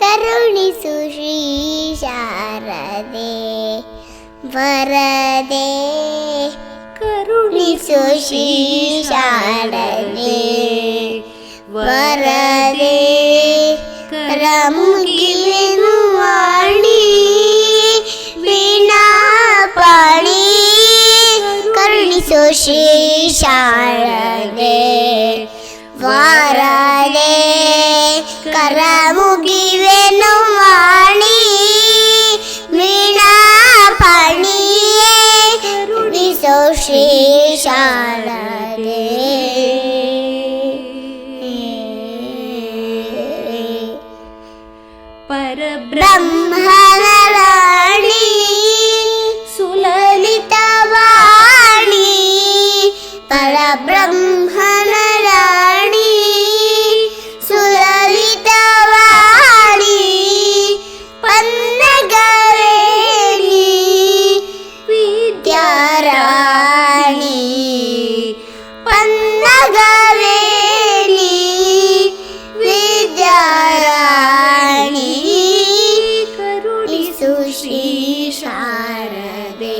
കരുണിസു ശ്രീ ശാരദേ വരദേ കരുണിസു ശ്രീ ശാരദേ വരദേ രമുഖി വേണുവാണി വീണാപാണി കരുണിസു ശ്രീ ശാരദേ വാരാതെ കരമുകിവെന്നും വാണി വീണാപണിയെ സോഷീശാലേ പരബ്രഹ്മണി സുലലിതവാണി പരബ്രഹ്മ श्री शारदे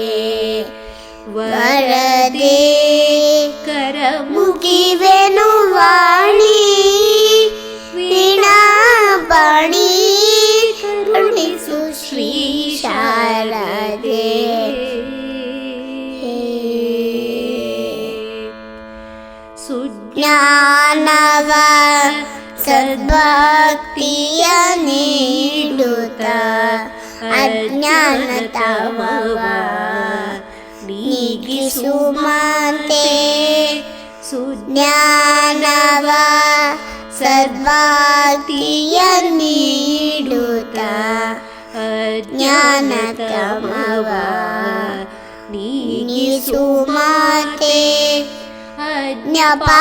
वरदे कर् वेणुवाणी वाणि वीणा वाणि गणि सुी शारदे सुज्ञाना वा सर्व अज्ञानतमवा बिगिषु वा सुज्ञानवा सर्वातिडुता अज्ञानतमवा अज्ञपा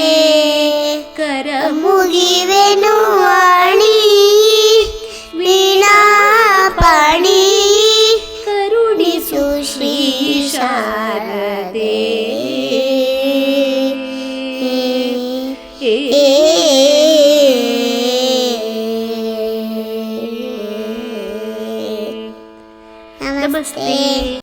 ಮುಗಿವೆನು ಅಣಿ ವೀಣಾಪಣಿ ಶ್ರೀ ಶಾರದೆ ನಮಸ್ತೆ